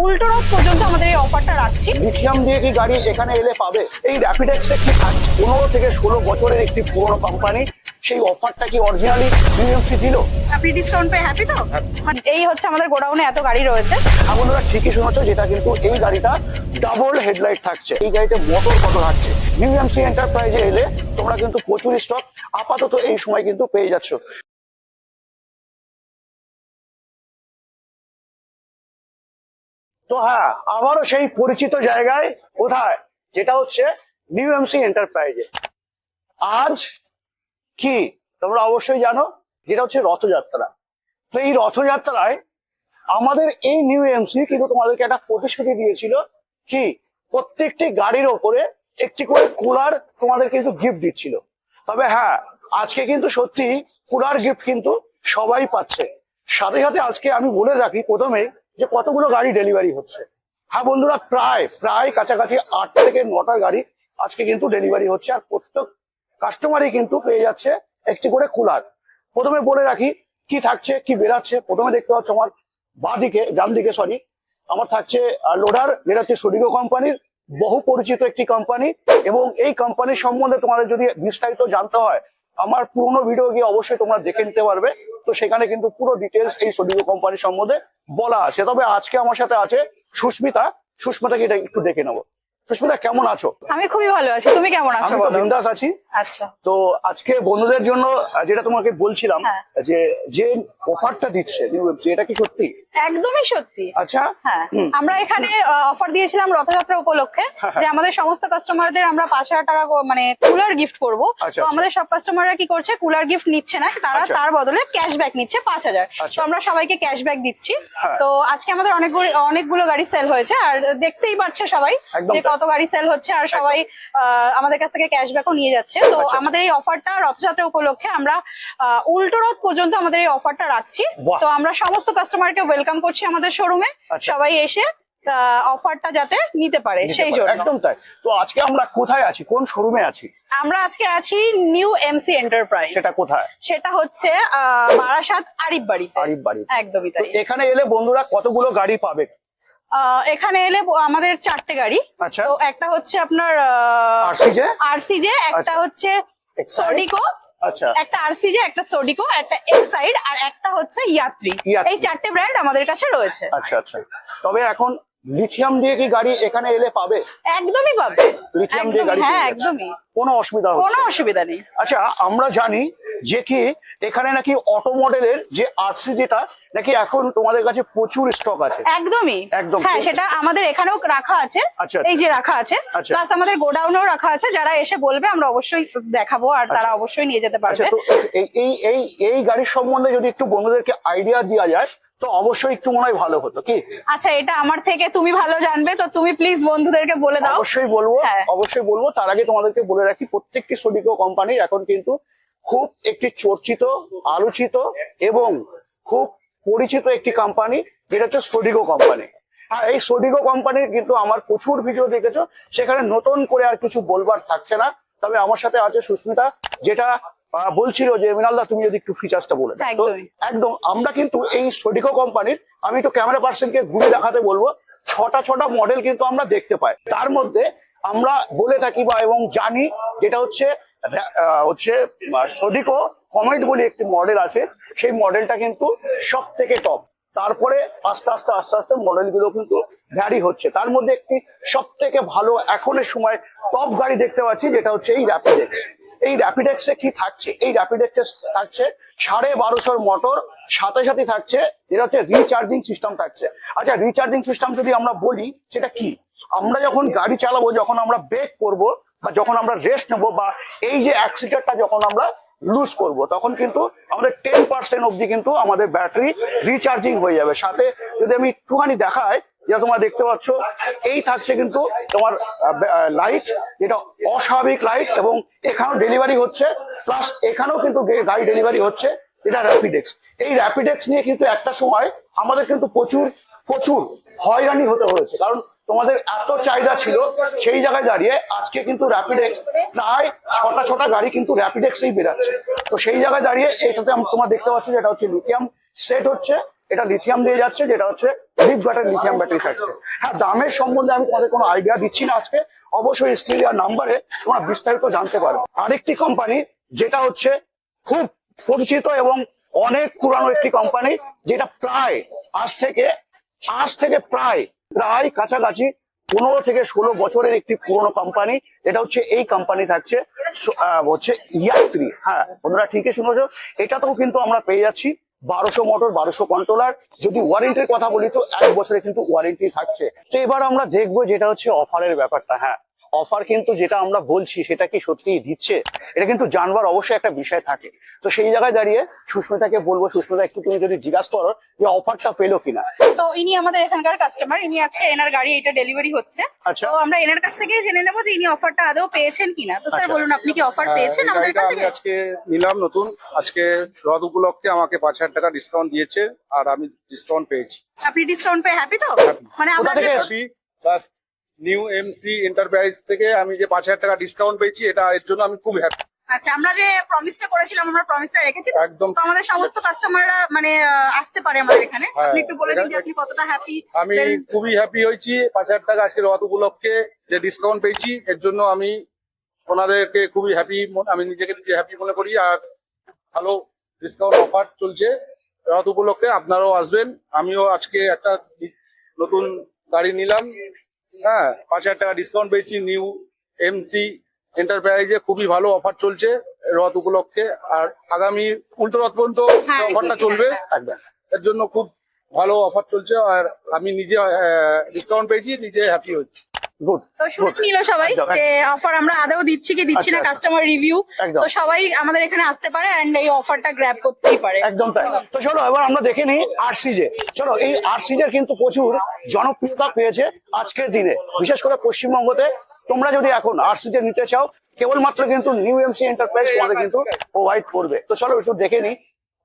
উল্টো রথ পর্যন্ত আমাদের এই অফারটা রাখছি। লিথিয়াম দিয়ে কি গাড়ি এখানে এলে পাবে? এই র্যাপিডেক্সে কি থাকছে পনেরো থেকে ষোলো বছরের একটি পুরনো কোম্পানি সেই অফারটা কি অরিজিনালি বিএমসি দিল? আপনি ডিসকাউন্ট পেয়ে হ্যাপি তো? এই হচ্ছে আমাদের গোডাউনে এত গাড়ি রয়েছে। আর বন্ধুরা ঠিকই শুনেছো যেটা কিন্তু এই গাড়িটা ডাবল হেডলাইট থাকছে। এই গাড়িতে মোটর কত থাকছে? বিএমসি এন্টারপ্রাইজে এলে তোমরা কিন্তু প্রচুর স্টক আপাতত এই সময় কিন্তু পেয়ে যাচ্ছ। তো হ্যাঁ আবারও সেই পরিচিত জায়গায় কোথায়? যেটা হচ্ছে নিউ এমসি এন্টারপ্রাইজে আজ কি? তোমরা অবশ্যই জানো, যেটা হচ্ছে রথযাত্রা। তো এই রথযাত্রায় আমাদের এই নিউ এমসি কিন্তু তোমাদেরকে একটা প্রতিশ্রুতি দিয়েছিল কি? প্রত্যেকটি গাড়ির ওপরে একটি করে কুলার তোমাদের কিন্তু গিফট দিচ্ছিল। তবে হ্যাঁ আজকে কিন্তু সত্যি কুলার গিফট কিন্তু সবাই পাচ্ছে। সাথে সাথে আজকে আমি বলে রাখি প্রথমে যে কতগুলো গাড়ি ডেলিভারি হচ্ছে। হ্যাঁ বন্ধুরা, প্রায় প্রায় কাছাকাছি আট থেকে নটা গাড়ি আজকে কিন্তু ডেলিভারি হচ্ছে আর প্রত্যেক কাস্টমারই কিন্তু পেয়ে যাচ্ছে একটি করে কুলার প্রথমে বলে রাখি, কি থাকছে, কি বেরাচ্ছে, প্রথমে দেখতে পাচ্ছ আমার বাঁ দিকে ডান দিকে সরি আমার থাকছে লোডার যেটা হচ্ছে সোডিগো কোম্পানির বহু পরিচিত একটি কোম্পানি এবং এই কোম্পানির সম্বন্ধে তোমাদের যদি বিস্তারিত জানতে হয় আমার পুরনো ভিডিও গিয়ে অবশ্যই তোমরা দেখে নিতে পারবে। তো সেখানে কিন্তু পুরো ডিটেলস এই সোডিও কোম্পানি সম্বন্ধে বলা আছে। তবে আজকে আমার সাথে আছে সুস্মিতা। সুস্মিতাকে এটা একটু দেখে নেব। সুস্মিতা কেমন আছো? আমি খুবই ভালো আছি। তুমি কেমন আছো বলো? বিন্দাস আছি। আচ্ছা। তো আজকে বন্ধুদের জন্য যেটা তোমাকে বলছিলাম হ্যাঁ। যে যে অফারটা দিচ্ছে নিউ এটা কি সত্যি? একদমই সত্যি। আচ্ছা? হ্যাঁ। আমরা এখানে অফার দিয়েছিলাম রথযাত্রা উপলক্ষে হ্যাঁ, যে আমাদের সমস্ত কাস্টমারদের আমরা পাঁচ হাজার টাকা মানে কুলার গিফট করব। তো আচ্ছা। আমাদের সব কাস্টমাররা কি করছে কুলার গিফট নিচ্ছে না তারা আচ্ছা। তার বদলে ক্যাশব্যাক নিচ্ছে পাঁচ হাজার। আচ্ছা। তো আমরা সবাইকে ক্যাশব্যাক দিচ্ছি। হ্যাঁ। তো আজকে আমাদের অনেকগুলো অনেকগুলো গাড়ি সেল হয়েছে আর দেখতেই পাচ্ছে সবাই যে তাই। কত গাড়ি সেল হচ্ছে আর সবাই আমাদের কাছ থেকে ক্যাশব্যাকও নিয়ে যাচ্ছে। তো আচ্ছা। আমাদের এই অফারটা রথযাত্রা উপলক্ষে আমরা উল্টো রথ পর্যন্ত আমাদের এই অফারটা রাখছি। তো আমরা সমস্ত কাস্টমারকে ওয়েলকাম করছি আমাদের শোরুমে আচ্ছা। সবাই এসে অফারটা যাতে নিতে পারে সেই জন্য। একদম তাই। তো আজকে আমরা কোথায় আছি? কোন শোরুমে আছি? আমরা আজকে আছি নিউ এমসি এন্টারপ্রাইজ সেটা কোথায়? সেটা হচ্ছে বারাসাত আরিফ বাড়িতে আরিফ বাড়ি একদমই তাই। এখানে এলে বন্ধুরা কতগুলো গাড়ি পাবে? এখানে এলে আমাদের চারটে গাড়ি আচ্ছা। তো একটা হচ্ছে আপনার আরসিজে আরসিজে একটা আচ্ছা। হচ্ছে? সোডিকো আচ্ছা একটা আরসিজে একটা সোডিকো একটা এক্সাইড আর একটা হচ্ছে ইয়াত্রী। এই চারটে ব্র্যান্ড আমাদের কাছে রয়েছে আচ্ছা আচ্ছা তবে এখন লিথিয়াম দিয়ে কি গাড়ি এখানে এলে পাবে? একদমই পাবে। লিথিয়াম দিয়ে গাড়ি হ্যাঁ একদমই। কোনো অসুবিধা কোনো অসুবিধা নেই। আচ্ছা আমরা জানি যে কি এখানে নাকি অটো মডেলের যে আরসি যেটা নাকি এখন তোমাদের কাছে প্রচুর স্টক আছে। একদমই। একদম। হ্যাঁ সেটা আমাদের এখানেও রাখা আছে। আচ্ছা। এই যে রাখা আছে। আচ্ছা। প্লাস আমাদের গোডাউনেও রাখা আছে। যারা এসে বলবে আমরা অবশ্যই দেখাবো আর তারা আচ্ছা। অবশ্যই নিয়ে যেতে আচ্ছা পারবে এই এই এই এই গাড়ির সম্বন্ধে যদি একটু বন্ধুদেরকে আইডিয়া দেওয়া যায় তো অবশ্যই একটু মনে হয় ভালো হতো কি? আচ্ছা এটা আমার থেকে তুমি ভালো জানবে তো তুমি প্লিজ বন্ধুদেরকে বলে দাও। অবশ্যই বলব হ্যাঁ। অবশ্যই বলব তার আগে তোমাদেরকে বলে রাখি প্রত্যেকটি সোডিকো কোম্পানির এখন কিন্তু খুব একটি চর্চিত আলোচিত এবং খুব পরিচিত একটি কোম্পানি যেটা হচ্ছে সোডিগো কোম্পানি। আর এই সোডিগো কোম্পানির কিন্তু আমার প্রচুর ভিডিও দেখেছ সেখানে নতুন করে আর কিছু বলবার থাকছে না। তবে আমার সাথে আছে সুস্মিতা যেটা বলছিল যে মিনালদা তুমি যদি একটু ফিচার্সটা বলে দাও। একদম আমরা কিন্তু এই সোডিকো কোম্পানির আমি তো ক্যামেরা পার্সনকে ঘুরে দেখাতে বলব ছটা ছটা মডেল কিন্তু আমরা দেখতে পাই। তার মধ্যে আমরা বলে থাকি বা এবং জানি যেটা হচ্ছে হচ্ছে সোডিকো কমেট বলে একটি মডেল আছে। সেই মডেলটা কিন্তু সব থেকে টপ তারপরে আস্তে আস্তে আস্তে আস্তে মডেলগুলো কিন্তু ভ্যারি হচ্ছে। তার মধ্যে একটি সব থেকে ভালো এখনের সময় টপ গাড়ি দেখতে পাচ্ছি, যেটা হচ্ছে এই র্যাপিডেক্স এই র্যাপিডেক্সে কি থাকছে? এই র্যাপিডেক্সে থাকছে সাড়ে বারোশোর মোটর সাথে সাথে থাকছে যেটা হচ্ছে রিচার্জিং সিস্টেম থাকছে। আচ্ছা রিচার্জিং সিস্টেম যদি আমরা বলি, সেটা কি? আমরা যখন গাড়ি চালাবো, যখন আমরা ব্রেক করব, বা যখন আমরা রেস্ট নেব, বা এই যে অ্যাক্সিডেন্টটা যখন আমরা লুজ করব। তখন কিন্তু আমাদের টেন পার্সেন্ট অবধি কিন্তু আমাদের ব্যাটারি রিচার্জিং হয়ে যাবে। সাথে যদি আমি একটুখানি দেখাই, যেটা তোমরা দেখতে পাচ্ছ, এই থাকছে কিন্তু তোমার লাইট যেটা অস্বাভাবিক লাইট এবং এখানেও ডেলিভারি হচ্ছে। প্লাস এখানেও কিন্তু গাড়ি ডেলিভারি হচ্ছে এটা র্যাপিডেক্স এই র্যাপিডেক্স নিয়ে কিন্তু একটা সময় আমাদের কিন্তু প্রচুর প্রচুর হয়রানি হতে হয়েছে। কারণ তোমাদের এত চাহিদা ছিল, সেই জায়গায় দাঁড়িয়ে আজকে কিন্তু র্যাপিডেক্স প্রায় ছটা ছটা গাড়ি কিন্তু র্যাপিডেক্সেই বেরাচ্ছে তো সেই জায়গায় দাঁড়িয়ে এটাতে আম- তোমরা দেখতে পাচ্ছ যেটা হচ্ছে লিথিয়াম সেট হচ্ছে, এটা লিথিয়াম দিয়ে যাচ্ছে, যেটা হচ্ছে ব্যাটারি লিথিয়াম ব্যাটারি থাকছে। হ্যাঁ দামের সম্বন্ধে আমি তোমাদের কোনো আইডিয়া দিচ্ছি না আজকে, অবশ্যই স্ক্রিন নাম্বারে তোমরা বিস্তারিত জানতে পারবে আরেকটি কোম্পানি যেটা হচ্ছে খুব পরিচিত এবং অনেক পুরানো একটি কোম্পানি যেটা প্রায় আজ থেকে আজ থেকে প্রায় প্রায় কাছাকাছি পনেরো থেকে ষোলো বছরের একটি পুরনো কোম্পানি এটা হচ্ছে এই কোম্পানি থাকছে হচ্ছে ইয়াত্রী। হ্যাঁ বন্ধুরা ঠিকই শুনেছো। এটাতেও কিন্তু আমরা পেয়ে যাচ্ছি বারোশো মোটর বারোশো কন্ট্রোলার যদি ওয়ারেন্টির কথা বলি তো এক বছরে কিন্তু ওয়ারেন্টি থাকছে। তো এবার আমরা দেখব যেটা হচ্ছে অফারের ব্যাপারটা হ্যাঁ। অফার কিন্তু যেটা আমরা বলছি সেটা কি সত্যিই দিচ্ছে? এটা কিন্তু জানবার অবশ্যই একটা বিষয় থাকে। তো সেই জায়গায় দাঁড়িয়ে সুস্মিতাকে বলব সুস্মিতা একটু তুমি যদি জিজ্ঞাসা করো যে অফারটা পেল কিনা। তো ইনি আমাদের এখানকার কাস্টমার ইনি আজকে এনার গাড়ি এটা ডেলিভারি হচ্ছে। আচ্ছা। তো আমরা এনার কাছ থেকে জেনে নেব যে ইনি অফারটা আদৌ পেয়েছেন কিনা। তো স্যার আচ্ছা। বলুন আপনি কি অফার হ্যাঁ, পেয়েছেন আমাদের কাছ থেকে? আজকে নিলাম নতুন। আজকে রথ উপলক্ষে আমাকে পাঁচ হাজার টাকা ডিসকাউন্ট দিয়েছে আর আমি ডিসকাউন্ট পেয়েছি। আপনি ডিসকাউন্ট পেয়ে হ্যাপি তো? মানে আমরা happy plus new MC enterprise থেকে আমি যে পাঁচ হাজার টাকা ডিসকাউন্ট পেয়েছি এটা এর জন্য আমি খুব হ্যাপি আচ্ছা আমরা যে প্রমিসটা করেছিলাম আমরা প্রমিসটা রেখেছি একদম। তো আমাদের সমস্ত কাস্টমাররা মানে আসতে পারে আমাদের এখানে। হ্যাঁ, আপনি একটু বলে দিন যে আপনি কতটা হ্যাপি আমি খুবই হ্যাপি হয়েছি। পাঁচ হাজার টাকা আজকে রথ উপলক্ষে যে ডিসকাউন্ট পেয়েছি এর জন্য আমি ওনাদেরকে খুবই হ্যাপি আমি নিজেকে নিজে হ্যাপি মনে করি। আর ভালো ডিসকাউন্ট অফার চলছে রথ উপলক্ষে। আপনারাও আসবেন। আমিও আজকে একটা নতুন গাড়ি নিলাম। হ্যাঁ পাঁচ হাজার টাকা ডিসকাউন্ট পেয়েছি নিউ এমসি এন্টারপ্রাইজে খুবই ভালো অফার চলছে রথ উপলক্ষে। আর আগামী উল্টো রথ পর্যন্ত হ্যাঁ, অফারটা চলবে। আছে। এর জন্য খুব ভালো অফার চলছে। আর আমি নিজে ডিসকাউন্ট পেয়েছি নিজে হ্যাপি হচ্ছি। গুড তো শুনে নিল সবাই যে অফার আমরা আদৌ দিচ্ছি কি দিচ্ছি না আচ্ছা, আচ্ছা। কাস্টমার রিভিউ তো সবাই আমাদের এখানে আসতে পারে এন্ড এই অফারটা গ্র্যাব করতেই পারে। একদম তাই। তো চলো এবার আমরা দেখে নিই আরসিজে চলো এই আরসিজের কিন্তু প্রচুর জনপ্রিয়তা পেয়েছে আজকের দিনে। বিশেষ করে পশ্চিমবঙ্গতে। তোমরা যদি এখন আরসিজে নিতে চাও কেবলমাত্র কিন্তু নিউ এমসি এন্টারপ্রাইজ তোমাদের কিন্তু প্রোভাইড করবে। তো চলো একটু দেখে নিই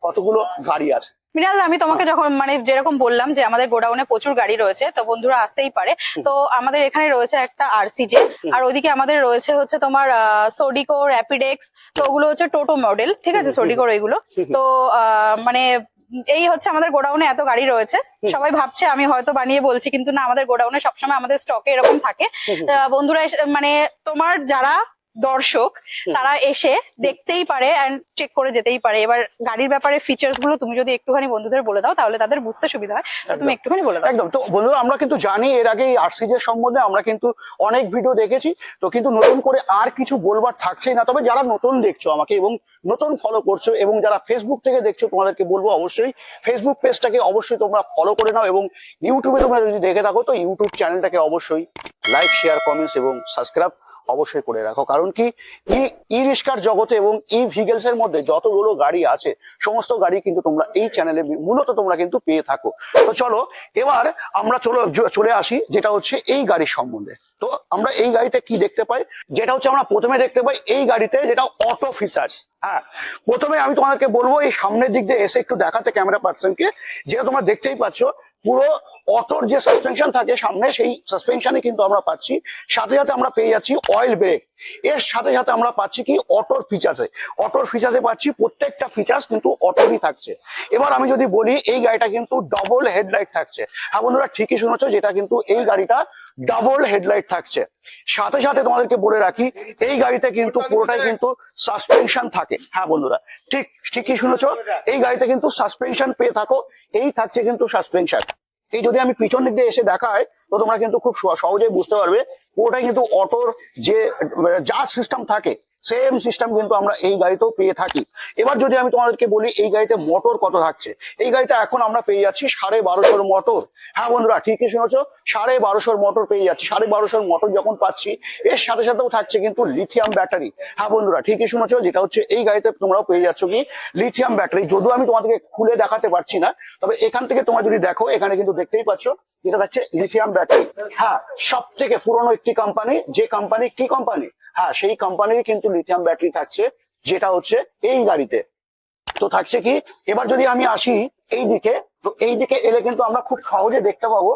কতগুলো গাড়ি আছে। মিনাল আমি তোমাকে যখন মানে যেরকম বললাম যে আমাদের গোডাউনে প্রচুর গাড়ি রয়েছে তো বন্ধুরা আসতেই পারে। তো আমাদের এখানে রয়েছে একটা আরসিজে আর ওদিকে আমাদের রয়েছে হচ্ছে তোমার সোডিকো র্যাপিডেক্স তো ওগুলো হচ্ছে টোটো মডেল ঠিক আছে? সোডিকোর এগুলো তো আহ, মানে এই হচ্ছে আমাদের গোডাউনে এত গাড়ি রয়েছে। সবাই ভাবছে আমি হয়তো বানিয়ে বলছি কিন্তু না আমাদের গোডাউনে সবসময় আমাদের স্টকে এরকম থাকে। বন্ধুরা মানে তোমার যারা দর্শক তারা এসে দেখতেই পারে এন্ড চেক করে যেতেই পারে। এবার গাড়ির ব্যাপারে ফিচার্সগুলো তুমি যদি একটুখানি বন্ধুদের বলে দাও তাহলে তাদের বুঝতে সুবিধা হয়। তুমি একটুখানি বলে দাও। একদম। তো বন্ধুরা আমরা কিন্তু জানি এর আগে এই আরসিজের সম্বন্ধে আমরা কিন্তু অনেক ভিডিও দেখেছি। তো কিন্তু নতুন করে আর কিছু বলবার থাকছেই না। তবে যারা নতুন দেখছ আমাকে এবং নতুন ফলো করছ এবং যারা ফেসবুক থেকে দেখছ তোমাদেরকে বলব অবশ্যই ফেসবুক পেজটাকে অবশ্যই তোমরা ফলো করে নাও এবং ইউটিউবে তোমরা যদি দেখে থাকো তো ইউটিউব চ্যানেলটাকে অবশ্যই লাইক শেয়ার কমেন্টস এবং সাবস্ক্রাইব অবশ্যই করে রাখো। কারণ কি? ই ই রিক্সার জগতে এবং ই ভিগেলস এর মধ্যে যতগুলো গাড়ি আছে, সমস্ত গাড়ি কিন্তু তোমরা এই চ্যানেলে মূলত তোমরা কিন্তু পেয়ে থাকো। তো চলো, এবার আমরা চলো চলে আসি, যেটা হচ্ছে এই গাড়ির সম্বন্ধে। তো আমরা এই গাড়িতে কি দেখতে পাই? যেটা হচ্ছে আমরা প্রথমে দেখতে পাই এই গাড়িতে যেটা অটো ফিচার্স হ্যাঁ প্রথমে আমি তোমাদেরকে বলব, এই সামনের দিক দিয়ে এসে একটু দেখাতে ক্যামেরা পার্সনকে যেটা তোমরা দেখতেই পাচ্ছ, পুরো অটোর যে সাসপেনশন থাকে সামনে, সেই সাসপেনশনে কিন্তু আমরা পাচ্ছি। সাথে সাথে আমরা পেয়ে যাচ্ছি অয়েল ব্রেক এর সাথে সাথে আমরা পাচ্ছি কি অটোর ফিচার্সে অটোর ফিচার্সে পাচ্ছি প্রত্যেকটা ফিচার্স কিন্তু অটোরই থাকছে। এবার আমি যদি বলি, এই গাড়িটা কিন্তু ডবল হেডলাইট থাকছে। হ্যাঁ বন্ধুরা, ঠিকই শুনেছো যেটা কিন্তু এই গাড়িটা ডবল হেডলাইট থাকছে। সাথে সাথে তোমাদেরকে বলে রাখি, এই গাড়িতে কিন্তু পুরোটাই কিন্তু সাসপেনশন থাকে। হ্যাঁ বন্ধুরা, ঠিক, ঠিকই শুনেছো। এই গাড়িতে কিন্তু সাসপেনশন পেয়ে থাকো, এই থাকছে কিন্তু সাসপেনশন এই যদি আমি পিছন দিক দিয়ে এসে দেখাই, তো তোমরা কিন্তু খুব সহ- সহজেই বুঝতে পারবে, পুরোটাই কিন্তু অটোর যে যা সিস্টেম থাকে সেম সিস্টেম কিন্তু আমরা এই গাড়িতেও পেয়ে থাকি। এবার যদি আমি তোমাদেরকে বলি, এই গাড়িতে মোটর কত থাকছে? এই গাড়িতে এখন আমরা পেয়ে যাচ্ছি সাড়ে বারোশোর মোটর হ্যাঁ বন্ধুরা, ঠিকই শুনেছো, সাড়ে বারোশোর মোটর পেয়ে যাচ্ছি। সাড়ে বারোশোর মোটর যখন পাচ্ছি, এর সাথে সাথেও থাকছে কিন্তু লিথিয়াম ব্যাটারি হ্যাঁ বন্ধুরা, ঠিকই শুনেছো, যেটা হচ্ছে এই গাড়িতে তোমরাও পেয়ে যাচ্ছ কি? লিথিয়াম ব্যাটারি যদিও আমি তোমাদেরকে খুলে দেখাতে পারছি না, তবে এখান থেকে তোমরা যদি দেখো, এখানে কিন্তু দেখতেই পাচ্ছ এটা থাকছে লিথিয়াম ব্যাটারি হ্যাঁ সব থেকে পুরনো একটি কোম্পানি যে কোম্পানি কি কোম্পানি হ্যাঁ সেই কোম্পানির কিন্তু লিথিয়াম ব্যাটারি থাকছে যেটা হচ্ছে এই গাড়িতে। তো থাকছে কি এবার যদি আমি আসি এই দিকে তো এই দিকে এলে কিন্তু আমরা খুব সহজে দেখতে পাবো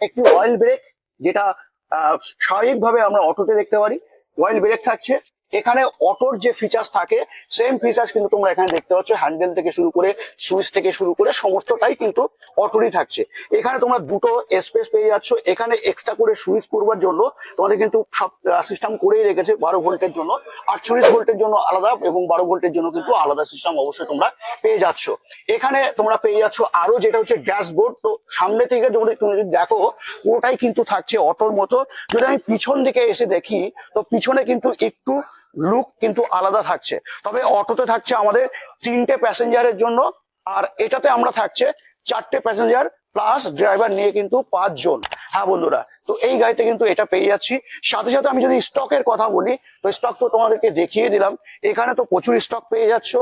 একটি অয়েল ব্রেক যেটা আহ, স্বাভাবিকভাবে আমরা অটোতে দেখতে পারি। অয়েল ব্রেক থাকছে এখানে অটোর যে ফিচার্স থাকে সেম ফিচার্স কিন্তু তোমরা এখানে দেখতে পাচ্ছ হ্যান্ডেল থেকে শুরু করে সুইচ থেকে শুরু করে, সমস্তটাই কিন্তু অটোরই থাকছে। এখানে তোমরা দুটো স্পেস পেয়ে যাচ্ছ। এখানে এক্সট্রা করে সুইচ করবার জন্য তোমাদের কিন্তু সব সিস্টেম করেই রেখেছে বারো ভোল্টের জন্য। আটচল্লিশ ভোল্টের জন্য আলাদা এবং বারো ভোল্টের জন্য কিন্তু আলাদা সিস্টেম অবশ্যই তোমরা পেয়ে যাচ্ছ। এখানে তোমরা পেয়ে যাচ্ছ আরও যেটা হচ্ছে ড্যাশবোর্ড তো সামনে থেকে যদি তুমি যদি দেখো, পুরোটাই কিন্তু থাকছে অটোর মতো। যদি আমি পিছন দিকে এসে দেখি, তো পিছনে কিন্তু একটু লুক কিন্তু আলাদা থাকছে। তবে অটোতে থাকছে আমাদের তিনটে প্যাসেঞ্জারের জন্য, আর এটাতে আমরা থাকছে চারটে প্যাসেঞ্জার প্লাস ড্রাইভার নিয়ে কিন্তু পাঁচজন। হ্যাঁ বন্ধুরা, তো এই গাড়িতে কিন্তু এটা পেয়ে যাচ্ছি। সাথে সাথে আমি যদি স্টকের কথা বলি, তো স্টক তো তোমাদেরকে দেখিয়ে দিলাম। এখানে তো প্রচুর স্টক পেয়ে যাচ্ছ।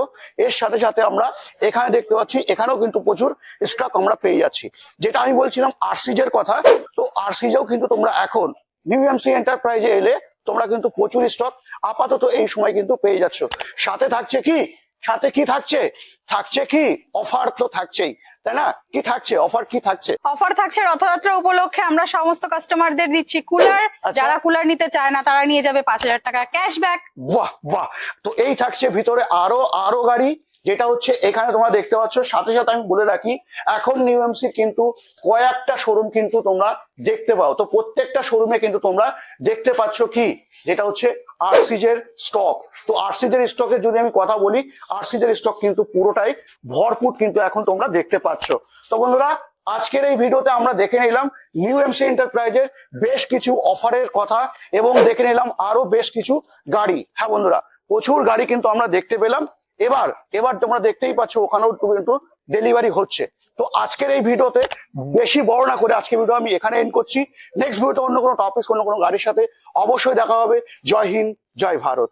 এর সাথে সাথে আমরা এখানে দেখতে পাচ্ছি, এখানেও কিন্তু প্রচুর স্টক আমরা পেয়ে যাচ্ছি। যেটা আমি বলছিলাম আরসিজের কথা, তো আরসিজেও কিন্তু তোমরা এখন নিউ এমসি এন্টারপ্রাইজে এলে তোমরা কিন্তু প্রচুর স্টক আপাতত এই সময় কিন্তু পেয়ে যাচ্ছ। সাথে থাকছে কি? সাথে কি থাকছে? থাকছে কি? অফার তো থাকছেই তাই না? কি থাকছে? অফার কি থাকছে? অফার থাকছে রথযাত্রা উপলক্ষে আমরা সমস্ত কাস্টমারদের দিচ্ছি কুলার আচ্ছা। যারা কুলার নিতে চায় না তারা নিয়ে যাবে পাঁচ হাজার টাকার ক্যাশব্যাক বাহ বাহ। তো এই থাকছে ভিতরে আরও আরও গাড়ি। যেটা হচ্ছে এখানে তোমরা দেখতে পাচ্ছ, সাথে সাথে আমি বলে রাখি, এখন নিউ এমসির কিন্তু কয়েকটা শোরুম কিন্তু তোমরা দেখতে পাও। তো প্রত্যেকটা শোরুমে কিন্তু তোমরা দেখতে পাচ্ছ কি? যেটা হচ্ছে আরসিজের স্টক তো আরসিজের স্টকের যদি আমি কথা বলি আরসিজের স্টক কিন্তু পুরোটাই ভরপুর কিন্তু এখন তোমরা দেখতে পাচ্ছ। তো বন্ধুরা, আজকের এই ভিডিওতে আমরা দেখে নিলাম নিউ এমসি এন্টারপ্রাইজের বেশ কিছু অফারের কথা এবং দেখে নিলাম আরও বেশ কিছু গাড়ি। হ্যাঁ বন্ধুরা, প্রচুর গাড়ি কিন্তু আমরা দেখতে পেলাম। এবার এবার তোমরা দেখতেই পাচ্ছ ওখানেও কিন্তু ডেলিভারি হচ্ছে। তো আজকের এই ভিডিওতে বেশি বড় না করে আজকে ভিডিও আমি এখানে এন্ড করছি। নেক্সট ভিডিওতে অন্য কোনো টপিক অন্য কোনো গাড়ির সাথে অবশ্যই দেখা হবে। জয় হিন্দ, জয় ভারত।